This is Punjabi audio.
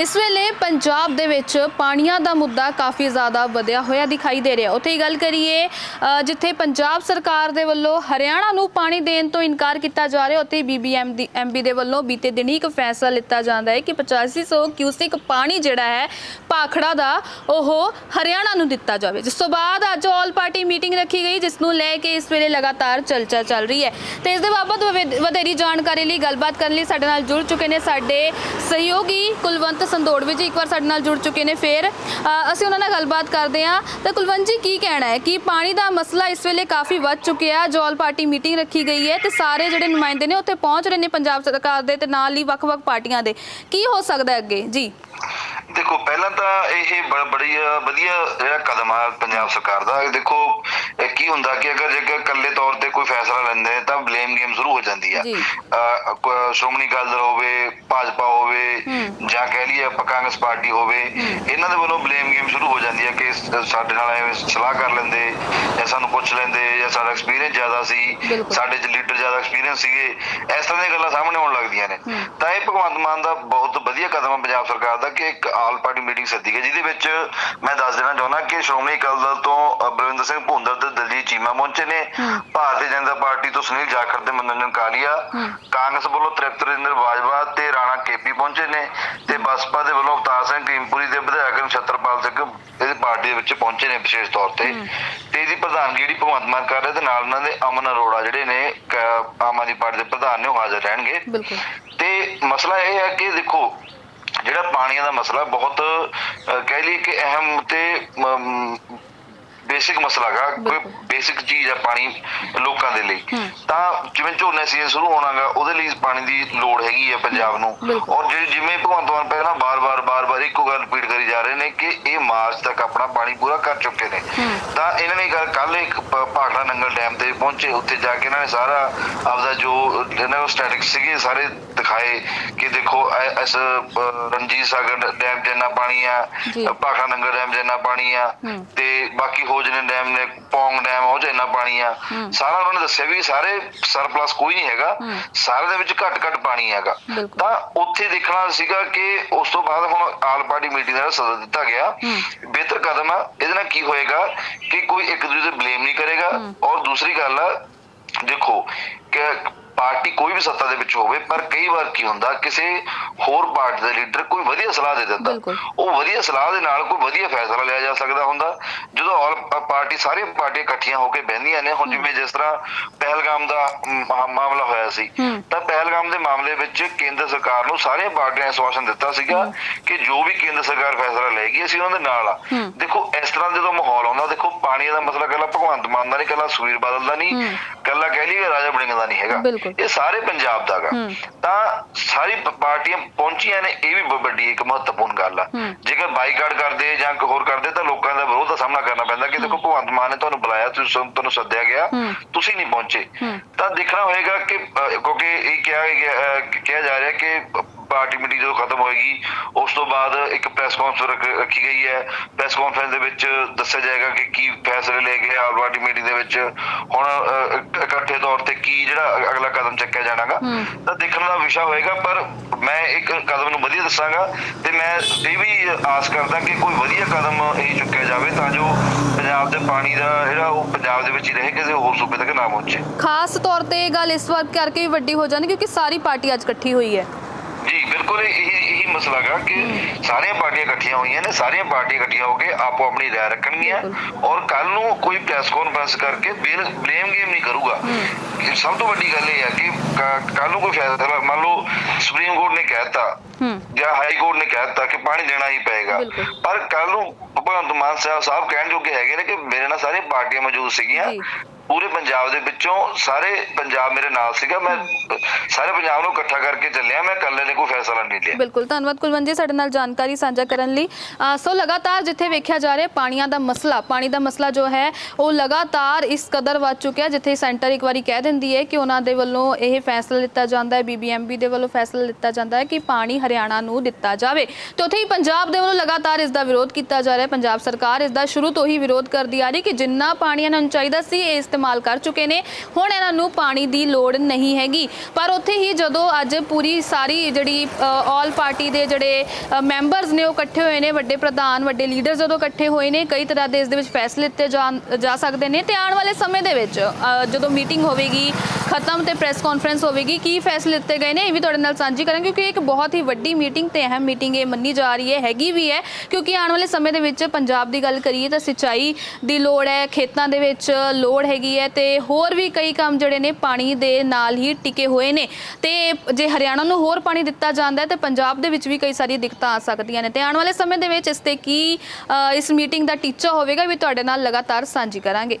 ਇਸ ਵੇਲੇ ਪੰਜਾਬ ਦੇ ਵਿੱਚ ਪਾਣੀਆਂ ਦਾ ਮੁੱਦਾ ਕਾਫੀ ਜ਼ਿਆਦਾ ਵਧਿਆ ਹੋਇਆ ਦਿਖਾਈ ਦੇ ਰਿਹਾ। ਉੱਥੇ ਹੀ ਗੱਲ ਕਰੀਏ ਜਿੱਥੇ ਪੰਜਾਬ ਸਰਕਾਰ ਦੇ ਵੱਲੋਂ ਹਰਿਆਣਾ ਨੂੰ ਪਾਣੀ ਦੇਣ ਤੋਂ ਇਨਕਾਰ ਕੀਤਾ ਜਾ ਰਿਹਾ, ਉੱਥੇ ਬੀਬੀਐਮ ਦੀ ਐਮਬੀ ਦੇ ਵੱਲੋਂ ਬੀਤੇ ਦਿਨੀ ਇੱਕ ਫੈਸਲਾ ਲਿੱਤਾ ਜਾਂਦਾ ਹੈ ਕਿ 8500 ਕਿਊਸਿਕ ਪਾਣੀ ਜਿਹੜਾ ਹੈ ਭਾਖੜਾ ਦਾ ਉਹ ਹਰਿਆਣਾ ਨੂੰ ਦਿੱਤਾ ਜਾਵੇ। ਜਿਸ ਤੋਂ ਬਾਅਦ ਅੱਜ ਆਲ ਪਾਰਟੀ ਮੀਟਿੰਗ ਰੱਖੀ ਗਈ, ਜਿਸ ਨੂੰ ਲੈ ਕੇ ਇਸ ਵੇਲੇ ਲਗਾਤਾਰ ਚਰਚਾ ਚੱਲ ਰਹੀ ਹੈ। ਤੇ ਇਸ ਦੇ ਬਾਬਤ ਵਧੇਰੀ ਜਾਣਕਾਰੀ ਲਈ, ਗੱਲਬਾਤ ਕਰਨ ਲਈ ਸਾਡੇ ਨਾਲ ਜੁੜ ਚੁੱਕੇ ਨੇ ਸਾਡੇ ਸਹਿਯੋਗੀ ਕੁਲਵੰਤ ਸੰਦੋੜਵੀ ਜੀ ਇੱਕ ਵਾਰ ਸਾਡੇ ਨਾਲ ਜੁੜ ਚੁੱਕੇ ਨੇ ਫੇਰ। ਅਸੀਂ ਉਹਨਾਂ ਨਾਲ ਗੱਲਬਾਤ ਕਰਦੇ ਹਾਂ। ਤਾਂ ਕੁਲਵੰਤ ਜੀ, ਕੀ ਕਹਿਣਾ ਹੈ? ਕਿ ਪਾਣੀ ਦਾ ਮਸਲਾ ਇਸ ਵੇਲੇ ਕਾਫੀ ਵੱਧ ਚੁੱਕਿਆ ਹੈ? ਪਾਰਟੀ ਮੀਟਿੰਗ ਰੱਖੀ ਗਈ ਹੈ ਤੇ ਸਾਰੇ ਜਿਹੜੇ ਨੁਮਾਇੰਦੇ ਨੇ ਉੱਥੇ ਪਹੁੰਚ ਰਹੇ ਨੇ ਪੰਜਾਬ ਸਰਕਾਰ ਦੇ ਤੇ ਨਾਲ ਹੀ ਵੱਖ-ਵੱਖ ਪਾਰਟੀਆਂ ਦੇ। ਕੀ ਹੋ ਸਕਦਾ ਅੱਗੇ? ਜੀ। ਦੇਖੋ, ਪਹਿਲਾਂ ਤਾਂ ਇਹ ਬੜੀ ਵਧੀਆ ਜਿਹੜਾ ਕਦਮ ਆ ਪੰਜਾਬ ਸਰਕਾਰ ਦਾ। ਦੇਖੋ ਕੀ ਹੁੰਦਾ ਕਿ ਅਗਰ ਜੇਕਰ ਇਕੱਲੇ ਤੌਰ ਤੇ ਕੋਈ ਫੈਸਲਾ ਲੈਂਦੇ ਨੇ ਤਾਂ ਬਲੇਮ ਗੇਮ ਸ਼ੁਰੂ ਹੋ ਜਾਂਦੀ ਆ। ਸ਼੍ਰੋਮਣੀ ਅਕਾਲੀ ਦਲ ਹੋਵੇ ਭਾਜਪਾ ਹੋਵੇ। ਜਾਂ ਕਹਿ ਲਈਏ ਆਪਾਂ ਕਾਂਗਰਸ ਪਾਰਟੀ ਹੋਵੇ ਇਹਨਾਂ ਦੇ ਵੱਲੋਂ ਬਲੇਮ ਗੇਮ ਸ਼ੁਰੂ ਹੋ ਜਾਂਦੀ ਹੈ ਕਿ ਸਾਡੇ ਨਾਲ ਐਵੇਂ ਸਲਾਹ ਕਰ ਲੈਂਦੇ ਸਾਨੂੰ ਪੁੱਛ ਲੈਂਦੇ ਜਾਂ ਸਾਡਾ ਐਕਸਪੀਰੀਅੰਸ ਜ਼ਿਆਦਾ ਸੀ। ਸਾਡੇ ਚ ਲੀਡਰ ਜ਼ਿਆਦਾ ਐਕਸਪੀਰੀਅੰਸ ਸੀਗੇ ਇਸ ਤਰ੍ਹਾਂ ਦੀਆਂ ਗੱਲਾਂ ਸਾਹਮਣੇ ਆਉਣ ਲੱਗਦੀਆਂ ਨੇ। ਤਾਂ ਇਹ ਭਗਵੰਤ ਮਾਨ ਦਾ ਬਹੁਤ ਵਧੀਆ ਕਦਮ ਹੈ ਪੰਜਾਬ ਸਰਕਾਰ ਦਾ ਕਿ ਇੱਕ ਆਲ ਪਾਰਟੀ ਮੀਟਿੰਗ ਸੱਦੀ ਗਈ ਜਿਹਦੇ ਵਿੱਚ ਮੈਂ ਦੱਸ ਦੇਣਾ ਚਾਹੁੰਦਾ ਕਿ ਸ਼੍ਰੋਮਣੀ ਅਕਾਲੀ ਦਲ ਤੋਂ ਬਲਵਿੰਦਰ ਸਿੰਘ ਭੁੰਦਰ ਤੇ ਦਲਜੀਤ ਚੀਮਾ ਪਹੁੰਚੇ ਨੇ। ਭਾਰਤੀ ਜਨਤਾ ਪਾਰਟੀ ਤੋਂ ਸੁਨੀਲ ਜਾਖੜ ਤੇ ਮਨੋਰੰਜਨ ਕਾਲੀਆ। ਕਾਂਗਰਸ ਵੱਲੋਂ ਤ੍ਰਿਪਤ ਰਜਿੰਦਰ ਬਾਜਵਾ ਤੇ ਰਾਣਾ ਕੇਪੀ ਪਹੁੰਚੇ ਨੇ ਤੇ ਬਸਪਾ ਦੇ ਵੱਲੋਂ ਅਵਤਾਰ ਸਿੰਘ ਟੀਮਪੁਰੀ ਦੇ ਵਿਧਾਇਕ ਨਛੱਤਰਪਾਲ ਸਿੰਘ ਇਹਦੀ ਪਾਰਟੀ ਦੇ ਵਿੱਚ ਪਹੁੰਚੇ ਨੇ ਵਿਸ਼ੇਸ਼ ਤੌਰ ਤੇ। ਤੇ ਇਹਦੀ ਪ੍ਰਧਾਨਗੀ ਜਿਹੜੀ ਭਗਵੰਤ ਮਾਨ ਕਰ ਰਹੇ ਤੇ ਨਾਲ ਉਹਨਾਂ ਦੇ ਅਮਨ ਅਰੋੜਾ ਜਿਹੜੇ ਨੇ ਆਮ ਆਦਮੀ ਪਾਰਟੀ ਦੇ ਪ੍ਰਧਾਨ ਨੇ ਉਹ ਹਾਜ਼ਰ ਰਹਿਣਗੇ। ਤੇ ਮਸਲਾ ਇਹ ਹੈ ਕਿ ਦੇਖੋ ਜਿਹੜਾ ਪਾਣੀਆਂ ਦਾ ਮਸਲਾ ਬਹੁਤ ਕਹਿ ਲਈਏ ਕਿ ਅਹਿਮ ਤੇ ਬੇਸਿਕ ਮਸਲਾ ਹੈਗਾ ਕੋਈ। ਬੇਸਿਕ ਚੀਜ਼ ਹੈ ਪਾਣੀ ਲੋਕਾਂ ਦੇ ਲਈ ਹੂੰ। ਤਾਂ ਜਿਵੇਂ ਝੋਨੇ ਸੀਜ਼ਨ ਸ਼ੁਰੂ ਹੋਣਾਗਾ ਉਹਦੇ ਲਈ ਪਾਣੀ ਦੀ ਲੋੜ ਹੈਗੀ ਹੈ ਪੰਜਾਬ ਨੂੰ। ਔਰ ਜਿਹੜੇ ਜਿਵੇਂ ਭਗਵੰਤ ਮਾਨ ਪਹਿਲਾਂ ਬਾਰ-ਬਾਰ ਬਾਰ-ਬਾਰ ਇੱਕੋ ਗੱਲ ਰਿਪੀਟ ਕਰੀ ਜਾ ਰਹੇ ਨੇ ਕਿ ਇਹ ਮਾਰਚ ਤੱਕ ਆਪਣਾ ਪਾਣੀ ਪੂਰਾ ਕਰ ਚੁੱਕੇ ਨੇ ਹੂੰ। ਤਾਂ ਇਹਨਾਂ ਨੇ ਗੱਲ ਕੱਲ ਇੱਕ ਭਾਖੜਾ ਨੰਗਲ ਡੈਮ ਤੇ ਪਹੁੰਚੇ ਉੱਥੇ ਜਾ ਕੇ ਇਹਨਾਂ ਨੇ ਸਾਰਾ ਆਪਦਾ ਜੋ ਇਹਨਾਂ ਸਟੈਟਿਕਸ ਸੀਗੇ ਸਾਰੇ ਦਿਖਾਏ ਕਿ ਦੇਖੋ ਇਸ ਰਣਜੀਤ ਸਾਗਰ ਡੈਮ ਇੰਨਾ ਪਾਣੀ ਆ ਜੀ। ਭਾਖੜਾ ਨੰਗਲ ਡੈਮ ਇੰਨਾ ਪਾਣੀ ਆ ਹੂੰ। ਤੇ ਬਾਕੀ ਹੋਜਨੇ ਡੈਮ ਨੇ ਪੌਂਗ ਡੈਮ ਉਹ 'ਚ ਇੰਨਾ ਪਾਣੀ ਆ। ਸਾਰਾ ਉਹਨਾਂ ਨੇ ਦੱਸਿਆ ਵੀ ਸਾਰੇ ਸਰਪਲਸ ਕੋਈ ਨਹੀਂ ਹੈਗਾ। ਸਾਰੇ ਦੇ ਵਿੱਚ ਘੱਟ ਘੱਟ ਪਾਣੀ ਹੈਗਾ। ਤਾਂ ਉੱਥੇ ਦੇਖਣਾ ਸੀਗਾ ਕਿ ਉਸ ਤੋਂ ਬਾਅਦ ਹੁਣ ਆਲ ਪਾਰਟੀ ਮੀਟਿੰਗ ਦਾ ਸੱਦਾ ਦਿੱਤਾ ਗਿਆ। ਬਿਹਤਰ ਕਦਮ ਆ ਇਹਦੇ ਨਾਲ ਕੀ ਹੋਏਗਾ ਕਿ ਕੋਈ ਇੱਕ ਦੂਜੇ ਤੇ ਬਲੇਮ ਨਹੀਂ ਕਰੇਗਾ। ਔਰ ਦੂਸਰੀ ਗੱਲ ਆ ਦੇਖੋ ਕਿ ਪਾਰਟੀ ਕੋਈ ਵੀ ਸੱਤਾ ਦੇ ਵਿੱਚ ਹੋਵੇ ਪਰ ਕਈ ਵਾਰ ਕੀ ਹੁੰਦਾ ਕਿਸੇ ਹੋਰ ਪਾਰਟੀ ਦਾ ਲੀਡਰ ਕੋਈ ਵਧੀਆ ਸਲਾਹ ਦੇ ਦਿੰਦਾ। ਉਹ ਵਧੀਆ ਸਲਾਹ ਦੇ ਨਾਲ ਕੋਈ ਵਧੀਆ ਫੈਸਲਾ ਲਿਆ ਜਾ ਸਕਦਾ ਹੁੰਦਾ ਜਦੋਂ ਆਲ ਪਾਰਟੀ ਸਾਰੀਆਂ ਪਾਰਟੀਆਂ ਇਕੱਠੀਆਂ ਹੋ ਕੇ ਬਹਿੰਦੀਆਂ ਨੇ ਹੁਣ ਜਿਵੇਂ ਜਿਸ ਤਰ੍ਹਾਂ ਪਹਿਲਗਾਮ ਦਾ ਮਾਮਲਾ ਹੋਇਆ ਸੀ। ਤਾਂ ਪਹਿਲਗਾਮ ਦੇ ਮਾਮਲੇ ਵਿੱਚ ਕੇਂਦਰ ਸਰਕਾਰ ਨੂੰ ਸਾਰੀਆਂ ਪਾਰਟੀਆਂ ਨੇ ਆਸ਼ਵਾਸਨ ਦਿੱਤਾ ਸੀਗਾ ਕਿ ਜੋ ਵੀ ਕੇਂਦਰ ਸਰਕਾਰ ਫੈਸਲਾ ਲਏਗੀ ਅਸੀਂ ਉਹਨਾਂ ਦੇ ਨਾਲ ਆ। ਦੇਖੋ ਇਸ ਤਰ੍ਹਾਂ ਜਦੋਂ ਮਾਹੌਲ ਆਉਂਦਾ ਦੇਖੋ ਪਾਣੀ ਦਾ ਮਸਲਾ ਕੱਲਾ ਭਗਵੰਤ ਮਾਨ ਦਾ ਨਹੀਂ ਕੱਲਾ ਸੁਖਬੀਰ ਬਾਦਲ ਦਾ ਨਹੀਂ। ਕੱਲਾ ਕਹਿ ਲਈਏ ਰਾਜਾ ਵੜਿੰਗ ਦਾ ਨਹੀਂ ਹੈਗਾ। ਇਹ ਸਾਰੇ ਪੰਜਾਬ ਦਾ ਹੂੰ। ਤਾਂ ਸਾਰੀ ਪਾਰਟੀਆਂ ਪਹੁੰਚੀਆਂ ਨੇ ਇਹ ਵੀ ਵੱਡੀ ਇੱਕ ਮਹੱਤਵਪੂਰਨ ਗੱਲ ਆ। ਜੇਕਰ ਬਾਈਕਾਟ ਕਰਦੇ ਜਾਂ ਹੋਰ ਕਰਦੇ ਤਾਂ ਲੋਕਾਂ ਦਾ ਵਿਰੋਧ ਦਾ ਸਾਹਮਣਾ ਕਰਨਾ ਪੈਂਦਾ ਕਿ ਦੇਖੋ ਭਗਵੰਤ ਮਾਨ ਨੇ ਤੁਹਾਨੂੰ ਬੁਲਾਇਆ ਤੁਸੀਂ ਤੁਹਾਨੂੰ ਸੱਦਿਆ ਗਿਆ। ਤੁਸੀਂ ਨਹੀਂ ਪਹੁੰਚੇ। ਤਾਂ ਦੇਖਣਾ ਹੋਏਗਾ ਕਿ ਕਿਉਂਕਿ ਇਹ ਕਿਹਾ ਕਿਹਾ ਜਾ ਰਿਹਾ ਕਿ ਪਾਰਟੀ ਮੀਟਿੰਗ ਜਦੋਂ ਖਤਮ ਹੋਏਗੀ ਉਸ ਤੋਂ ਬਾਅਦ ਇੱਕ ਪ੍ਰੈਸ ਕਾਨਫਰੰਸ ਰੱਖੀ ਗਈ ਹੈ। ਪ੍ਰੈਸ ਕਾਨਫਰੰਸ ਦੇ ਵਿੱਚ ਦੱਸਿਆ ਜਾਏਗਾ ਕਿ ਕੀ ਫੈਸਲੇ ਲਏ ਗਏ ਆਲ ਪਾਰਟੀ ਮੀਟਿੰਗ ਦੇ ਵਿੱਚ। ਹੁਣ ਇਕੱਠੇ ਤੌਰ ਤੇ ਕੀ ਜਿਹੜਾ ਅਗਲਾ ਕਦਮ ਚੱਕਿਆ ਜਾਣਾਗਾ। ਤਾਂ ਦੇਖਣ ਦਾ ਵਿਸ਼ਾ ਹੋਏਗਾ ਪਰ ਮੈਂ ਇੱਕ ਕਦਮ ਨੂੰ ਵਧੀਆ ਦੱਸਾਂਗਾ ਤੇ ਮੈਂ ਇਹ ਵੀ ਆਸ ਕਰਦਾ ਕਿ ਕੋਈ ਵਧੀਆ ਕਦਮ ਇਹ ਚੁੱਕਿਆ ਜਾਵੇ ਤਾਂ ਜੋ ਪੰਜਾਬ ਦੇ ਪਾਣੀ ਦਾ ਜਿਹੜਾ ਉਹ ਪੰਜਾਬ ਦੇ ਵਿੱਚ ਹੀ ਰਹੇ ਕਿਸੇ ਹੋਰ ਸੂਬੇ ਤੱਕ ਨਾ ਪਹੁੰਚੇ। ਖਾਸ ਤੌਰ ਤੇ ਇਹ ਗੱਲ ਇਸ ਵਾਰ ਕਰਕੇ ਵੀ ਵੱਡੀ ਹੋ ਜਾਂਦੀ ਕਿਉਂਕਿ ਸਾਰੀ ਪਾਰਟੀ ਅੱਜ ਇਕੱਠੀ ਹੋਈ ਹੈ। ਜੀ ਬਿਲਕੁਲ ਇਹ ਇਹੀ ਮਸਲਾ ਹੈਗਾ ਕਿ ਸਾਰੀਆਂ ਪਾਰਟੀਆਂ ਇਕੱਠੀਆਂ ਹੋਈਆਂ ਨੇ ਸਾਰੀਆਂ ਪਾਰਟੀਆਂ ਇਕੱਠੀਆਂ ਹੋ ਕੇ ਆਪੋ ਆਪਣੀ ਰਾਏ ਰੱਖਣਗੀਆਂ ਔਰ ਕੱਲ ਨੂੰ ਕੋਈ ਪ੍ਰੈਸ ਕਾਨਫਰੰਸ ਕਰਕੇ ਬਲੇਮ ਗੇਮ ਨਹੀਂ ਕਰੂਗਾ ਇਹ ਸਭ ਤੋਂ ਵੱਡੀ ਗੱਲ ਇਹ ਹੈ ਕਿ ਕੱਲ ਨੂੰ ਕੋਈ ਫੈਸਲਾ ਮੰਨ ਲਓ ਸੁਪਰੀਮ ਕੋਰਟ ਨੇ ਕਹਿਤਾ ਹੂੰ ਜਾਂ ਹਾਈ ਕੋਰਟ ਨੇ ਕਹਿਤਾ ਕਿ ਪਾਣੀ ਦੇਣਾ ਹੀ ਪਏਗਾ ਬਿਲਕੁਲ। ਪਰ ਕੱਲ ਨੂੰ ਭਗਵੰਤ ਮਾਨ ਸਾਹਿਬ ਸਾਹਿਬ ਕਹਿਣ ਜੋਗੇ ਹੈਗੇ ਨੇ ਕਿ ਮੇਰੇ ਨਾਲ ਸਾਰੀਆਂ ਪਾਰਟੀਆਂ ਮੌਜੂਦ ਸੀਗੀਆਂ ਜੀ। ਪੂਰੇ ਪੰਜਾਬ ਦੇ ਵਿੱਚੋਂ ਸਾਰੇ ਪੰਜਾਬ ਮੇਰੇ ਨਾਲ ਸੀਗਾ। ਮੈਂ ਸਾਰੇ ਪੰਜਾਬ ਨੂੰ ਇਕੱਠਾ ਕਰਕੇ ਚੱਲਿਆ। ਮੈਂ ਇਕੱਲੇ ਨੇ ਕੋਈ ਫੈਸਲਾ ਨਹੀਂ ਲਿਆ। ਬਿਲਕੁਲ ਧੰਨਵਾਦ ਕੁਲਵੰਤ ਜੀ ਸਾਡੇ ਨਾਲ ਜਾਣਕਾਰੀ ਸਾਂਝਾ ਕਰਨ ਲਈ। ਅ, ਸੋ ਲਗਾਤਾਰ ਜਿੱਥੇ ਵੇਖਿਆ ਜਾ ਰਿਹਾ ਪਾਣੀਆਂ ਦਾ ਮਸਲਾ ਪਾਣੀ ਦਾ ਮਸਲਾ ਜੋ ਹੈ ਉਹ ਲਗਾਤਾਰ ਇਸ ਕਦਰ ਵੱਧ ਚੁੱਕਿਆ ਜਿੱਥੇ ਸੈਂਟਰ ਇੱਕ ਵਾਰੀ ਕਹਿ ਦਿੰਦੀ ਹੈ ਕਿ ਉਹਨਾਂ ਦੇ ਵੱਲੋਂ ਇਹ ਫੈਸਲਾ ਲਿੱਤਾ ਜਾਂਦਾ ਹੈ ਬੀਬੀਐਮਬੀ ਦੇ ਵੱਲੋਂ ਫੈਸਲਾ ਲਿੱਤਾ ਜਾਂਦਾ ਹੈ ਕਿ ਪਾਣੀ ਹਰਿਆਣਾ ਨੂੰ ਦਿੱਤਾ ਜਾਵੇ। ਤੇ ਉੱਥੇ ਹੀ ਪੰਜਾਬ ਦੇ ਵੱਲੋਂ ਲਗਾਤਾਰ ਇਸ ਦਾ ਵਿਰੋਧ ਕੀਤਾ ਜਾ ਰਿਹਾ ਹੈ। ਪੰਜਾਬ ਸਰਕਾਰ ਇਸ ਦਾ ਸ਼ੁਰੂ ਤੋਂ ਹੀ ਵਿਰੋਧ ਕਰਦੀ ਆ ਰਹੀ ਕਿ ਜਿੰਨਾ ਪਾਣੀ ਇਹਨਾਂ ਨੂੰ ਚਾਹੀਦਾ ਸੀ ਇਹ ਇਸਤੇਮਾਲ ਇਸਤੇਮਾਲ ਕਰ ਚੁੱਕੇ ਨੇ। ਹੁਣ ਇਹਨਾਂ ਨੂੰ ਪਾਣੀ ਦੀ ਲੋੜ ਨਹੀਂ ਹੈਗੀ। ਪਰ ਉੱਥੇ ਹੀ ਜਦੋਂ ਅੱਜ ਪੂਰੀ ਸਾਰੀ ਜਿਹੜੀ ਆਲ ਪਾਰਟੀ ਦੇ ਜਿਹੜੇ ਮੈਂਬਰਸ ਨੇ ਉਹ ਇਕੱਠੇ ਹੋਏ ਨੇ, ਵੱਡੇ ਪ੍ਰਧਾਨ, ਵੱਡੇ ਲੀਡਰ ਜਦੋਂ ਇਕੱਠੇ ਹੋਏ ਨੇ, ਕਈ ਤਰ੍ਹਾਂ ਦੇ ਇਸ ਦੇ ਵਿੱਚ ਫੈਸਲੇ ਲਿੱਤੇ ਜਾਣ- ਜਾ ਸਕਦੇ ਨੇ। ਤੇ ਆਉਣ ਵਾਲੇ ਸਮੇਂ ਦੇ ਵਿੱਚ ਜਦੋਂ ਮੀਟਿੰਗ ਹੋਵੇਗੀ, ਖਤਮ ਤੇ ਪ੍ਰੈਸ ਕਾਨਫਰੰਸ ਹੋਵੇਗੀ, ਕੀ ਫੈਸਲੇ ਲਿੱਤੇ ਗਏ ਨੇ, ਇਹ ਵੀ ਤੁਹਾਡੇ ਨਾਲ ਸਾਂਝੀ ਕਰਾਂਗੇ, ਕਿਉਂਕਿ ਇੱਕ ਬਹੁਤ ਹੀ ਵੱਡੀ ਮੀਟਿੰਗ ਤੇ ਅਹਿਮ ਮੀਟਿੰਗ ਇਹ ਮੰਨੀ ਜਾ ਰਹੀ ਹੈ, ਹੈਗੀ ਵੀ ਹੈ। ਕਿਉਂਕਿ ਆਉਣ ਵਾਲੇ ਸਮੇਂ ਦੇ ਵਿੱਚ ਪੰਜਾਬ ਦੀ ਗੱਲ ਕਰੀਏ ਤਾਂ ਸਿੰਚਾਈ ਦੀ ਲੋੜ ਹੈ, ਖੇਤਾਂ ਦੇ ਵਿੱਚ ਲੋੜ ਹੈਗੀ ਹੈ ਤੇ ਹੋਰ ਵੀ ਕਈ ਕੰਮ ਜਿਹੜੇ ਨੇ ਪਾਣੀ ਦੇ ਨਾਲ ਹੀ ਟਿਕੇ ਹੋਏ ਨੇ। ਤੇ ਜੇ ਹਰਿਆਣਾ ਨੂੰ ਹੋਰ ਪਾਣੀ ਦਿੱਤਾ ਜਾਂਦਾ ਹੈ ਤੇ ਪੰਜਾਬ ਦੇ ਵਿੱਚ ਵੀ ਕਈ ਸਾਰੀਆਂ ਦਿੱਕਤਾਂ ਆ ਸਕਦੀਆਂ ਨੇ। ਤੇ ਆਉਣ ਵਾਲੇ ਸਮੇਂ ਦੇ ਵਿੱਚ ਇਸ ਤੇ ਕੀ ਅ, ਇਸ ਮੀਟਿੰਗ ਦਾ ਟੀਚਾ ਹੋਵੇਗਾ ਵੀ ਤੁਹਾਡੇ ਨਾਲ ਲਗਾਤਾਰ ਸਾਂਝੀ ਕਰਾਂਗੇ।